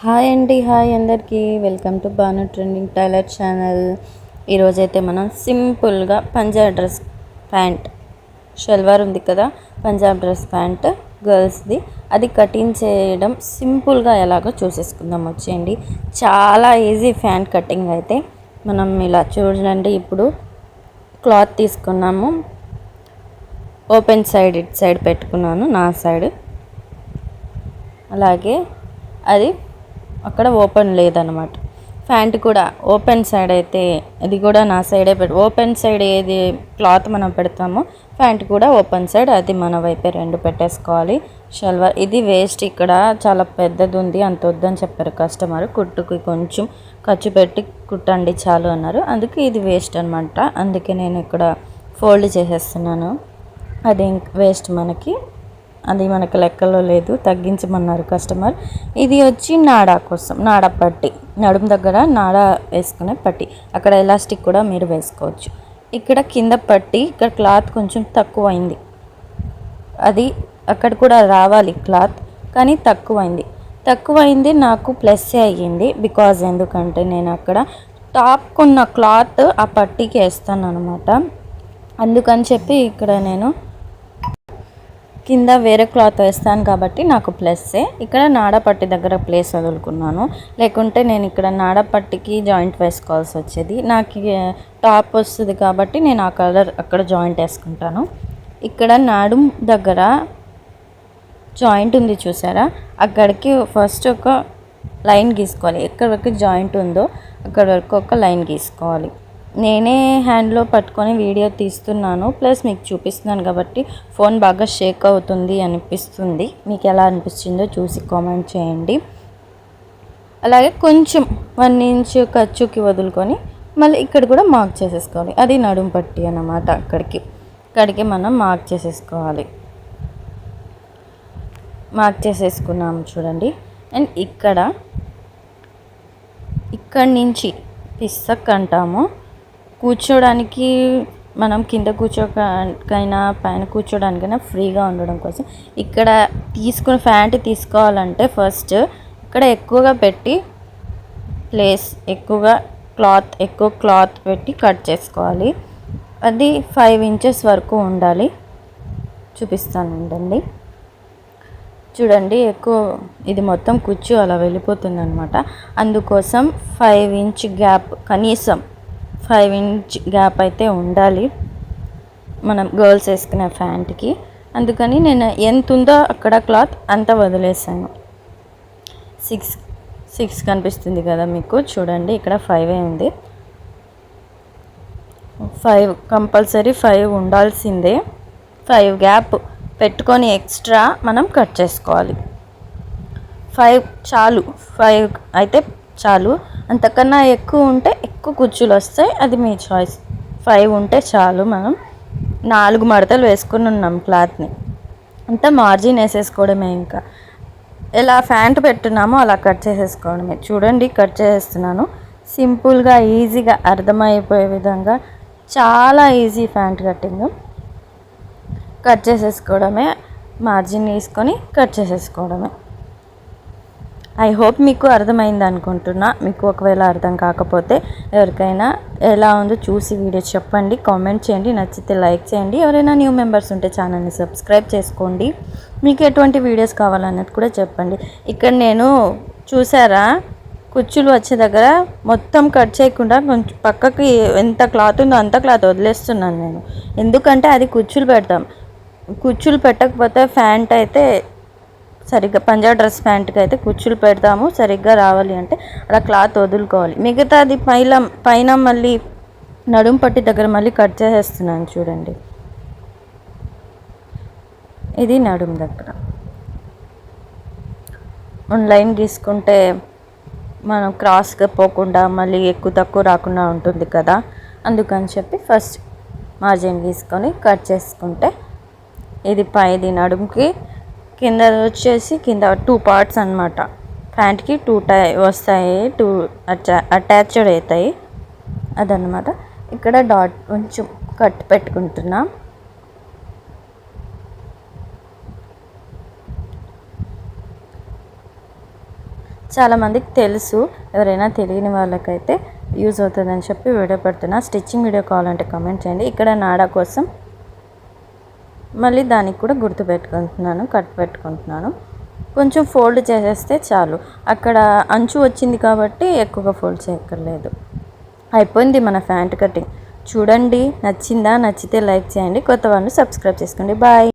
Hi అండి hi అందరికీ. Welcome to Banu trending tailor channel. ఈరోజైతే మనం సింపుల్గా పంజాబ్ డ్రెస్ ప్యాంట్. షల్వార్ ఉంది కదా పంజాబ్ డ్రెస్ ప్యాంట్ గర్ల్స్ది. అది కటింగ్ చేయడం సింపుల్గా ఎలాగో చూసేసుకుందాం. వచ్చేయండి. చాలా ఈజీ ఫ్యాంట్ కటింగ్ అయితే మనం ఇలా చూడండి. ఇప్పుడు క్లాత్ తీసుకున్నాము. ఓపెన్ సైడ్ ఇట్ సైడ్ పెట్టుకున్నాను నా సైడ్. అలాగే అది అక్కడ ఓపెన్ లేదనమాట. ప్యాంట్ కూడా ఓపెన్ సైడ్ అయితే అది కూడా నా సైడే పెట్టి ఓపెన్ సైడ్ ఏది క్లాత్ మనం పెడతామో ప్యాంట్ కూడా ఓపెన్ సైడ్ అది మన వైపే రెండు పెట్టేసుకోవాలి. షల్వార్ ఇది వేస్ట్ ఇక్కడ చాలా పెద్దది ఉంది అంత వద్దని చెప్పారు కస్టమర్. కుట్టుకి కొంచెం ఖర్చు పెట్టి కుట్టండి చాలు అన్నారు. అందుకే ఇది వేస్ట్ అనమాట అందుకే నేను ఇక్కడ ఫోల్డ్ చేసేస్తున్నాను. అది వేస్ట్ మనకి. అది మనకు లెక్కలో లేదు తగ్గించమన్నారు కస్టమర్. ఇది వచ్చి నాడా కోసం నాడా పట్టి. నడుము దగ్గర నాడా వేసుకునే పట్టి. అక్కడ ఎలాస్టిక్ కూడా మీరు వేసుకోవచ్చు. ఇక్కడ కింద పట్టి ఇక్కడ క్లాత్ కొంచెం తక్కువైంది. అది అక్కడ కూడా రావాలి క్లాత్ కానీ తక్కువైంది. తక్కువైంది నాకు ప్లస్ అయ్యింది బికాజ్ ఎందుకంటే నేను అక్కడ టాప్కున్న క్లాత్ ఆ పట్టీకి వేస్తాను అనమాట అందుకని చెప్పి ఇక్కడ నేను కింద వేరే క్లాత్ వేస్తాను కాబట్టి నాకు ప్లస్సే. ఇక్కడ నాడపట్టి దగ్గర ప్లేస్ వదులుకున్నాను. లేకుంటే నేను ఇక్కడ నాడపట్టికి జాయింట్ వేసుకోవాల్సి వచ్చేది. నాకు టాప్ వస్తుంది కాబట్టి నేను ఆ కలర్ అక్కడ జాయింట్ వేసుకుంటాను. ఇక్కడ నాడు దగ్గర జాయింట్ ఉంది చూసారా? అక్కడికి ఫస్ట్ ఒక లైన్ గీసుకోవాలి. ఎక్కడి వరకు జాయింట్ ఉందో అక్కడి వరకు ఒక లైన్ గీసుకోవాలి. నేనే హ్యాండ్లో పట్టుకొని వీడియో తీస్తున్నాను. ప్లస్ మీకు చూపిస్తున్నాను కాబట్టి ఫోన్ బాగా షేక్ అవుతుంది అనిపిస్తుంది. మీకు ఎలా అనిపిస్తుందో చూసి కామెంట్ చేయండి. అలాగే కొంచెం వన్ ఇంచ్ ఖర్చుకి వదులుకొని మళ్ళీ ఇక్కడ కూడా మార్క్ చేసేసుకోవాలి. అది నడుము పట్టి అన్నమాట అక్కడికి. అక్కడికి మనం మార్క్ చేసేసుకోవాలి. మార్క్ చేసేసుకున్నాము చూడండి. అండ్ ఇక్కడ ఇక్కడి నుంచి పిస్సక్ అంటాము. కూర్చోడానికి మనం కింద కూర్చోకైనా పైన కూర్చోడానికైనా ఫ్రీగా ఉండడం కోసం. ఇక్కడ తీసుకుని ఫ్యాంట్ తీసుకోవాలంటే ఫస్ట్ ఇక్కడ ఎక్కువగా పెట్టి ప్లేస్ ఎక్కువగా క్లాత్ ఎక్కువ క్లాత్ పెట్టి కట్ చేసుకోవాలి. అది ఫైవ్ ఇంచెస్ వరకు ఉండాలి. చూపిస్తాను ఉండండి. చూడండి ఎక్కువ ఇది మొత్తం కుచ్చు అలా వెళ్ళిపోతుంది అనమాట అందుకోసం ఫైవ్ ఇంచ్ గ్యాప్ కనీసం ఫైవ్ ఇంచ్ గ్యాప్ అయితే ఉండాలి. మనం గర్ల్స్ వేసుకునే ప్యాంట్కి. అందుకని నేను ఎంత ఉందో అక్కడ క్లాత్ అంత వదిలేసాను. సిక్స్ సిక్స్ కనిపిస్తుంది కదా మీకు. చూడండి ఇక్కడ ఫైవ్ ఉంది. ఫైవ్ కంపల్సరీ ఫైవ్ ఉండాల్సిందే. ఫైవ్ గ్యాప్ పెట్టుకొని ఎక్స్ట్రా మనం కట్ చేసుకోవాలి. ఫైవ్ చాలు. ఫైవ్ అయితే చాలు. అంతకన్నా ఎక్కువ ఉంటే ఎక్కువ కుచ్చులు వస్తాయి. అది మీ చాయిస్ ఫైవ్ ఉంటే చాలు మనం. నాలుగు మడతలు వేసుకుని ఉన్నాం క్లాత్ని అంతా మార్జిన్ వేసేసుకోవడమే ఇంకా. ఎలా ఫ్యాంట్ పెట్టున్నామో అలా కట్ చేసేసుకోవడమే. చూడండి కట్ చేసేస్తున్నాను. సింపుల్గా ఈజీగా అర్థమైపోయే విధంగా చాలా ఈజీ ఫ్యాంట్ కట్టింగ్. కట్ చేసేసుకోవడమే. మార్జిన్ తీసుకొని కట్ చేసేసుకోవడమే. ఐ హోప్ మీకు అర్థమైంది అనుకుంటున్నా. మీకు ఒకవేళ అర్థం కాకపోతే ఎవరికైనా ఎలా ఉందో చూసి వీడియో చెప్పండి కామెంట్ చేయండి నచ్చితే లైక్ చేయండి. ఎవరైనా న్యూ మెంబర్స్ ఉంటే ఛానల్ని సబ్స్క్రైబ్ చేసుకోండి. మీకు ఎటువంటి వీడియోస్ కావాలన్నది కూడా చెప్పండి. ఇక్కడ నేను చూసారా? కుచ్చులు వచ్చే దగ్గర మొత్తం కట్ చేయకుండా కొంచెం పక్కకి ఎంత క్లాత్ ఉందో అంత క్లాత్ వదిలేస్తున్నాను నేను. ఎందుకంటే అది కుచ్చులు పెడతాం. కుచ్చులు పెట్టకపోతే ఫ్యాంట్ అయితే సరిగ్గా పంజాబ్ డ్రెస్ ప్యాంట్కి అయితే కుచ్చులు పెడతాము సరిగ్గా రావాలి అంటే అలా క్లాత్ వదులుకోవాలి. మిగతాది పైన పైన మళ్ళీ నడుము పట్టి దగ్గర మళ్ళీ కట్ చేసేస్తున్నాను చూడండి. ఇది నడుము దగ్గర. లైన్ గీసుకుంటే మనం క్రాస్గా పోకుండా మళ్ళీ ఎక్కువ తక్కువ రాకుండా ఉంటుంది కదా అందుకని చెప్పి ఫస్ట్ మార్జిన్ గీసుకొని కట్ చేసుకుంటే ఇది పైది నడుముకి కింద వచ్చేసి కింద టూ పార్ట్స్ అనమాట ప్యాంట్కి టూ టై వస్తాయి టూ అటా అటాచ్డ్ అవుతాయి అదనమాట ఇక్కడ డాట్ కొంచెం కట్ పెట్టుకుంటున్నా. చాలామందికి తెలుసు ఎవరైనా తెలియని వాళ్ళకైతే యూజ్ అవుతుందని చెప్పి వీడియో పెడుతున్నా. స్టిచ్చింగ్ వీడియో కావాలంటే కమెంట్ చేయండి. ఇక్కడ నాడా కోసం మళ్ళీ దానికి కూడా గుర్తు పెట్టుకుంటున్నాను కట్ పెట్టుకుంటున్నాను. కొంచెం ఫోల్డ్ చేసేస్తే చాలు. అక్కడ అంచు వచ్చింది కాబట్టి ఎక్కువగా ఫోల్డ్ చేయక్కర్లేదు. అయిపోయింది మన ఫ్యాంట్ కటింగ్. చూడండి నచ్చిందా? నచ్చితే లైక్ చేయండి. కొత్త వాళ్ళు సబ్స్క్రైబ్ చేసుకోండి. బాయ్.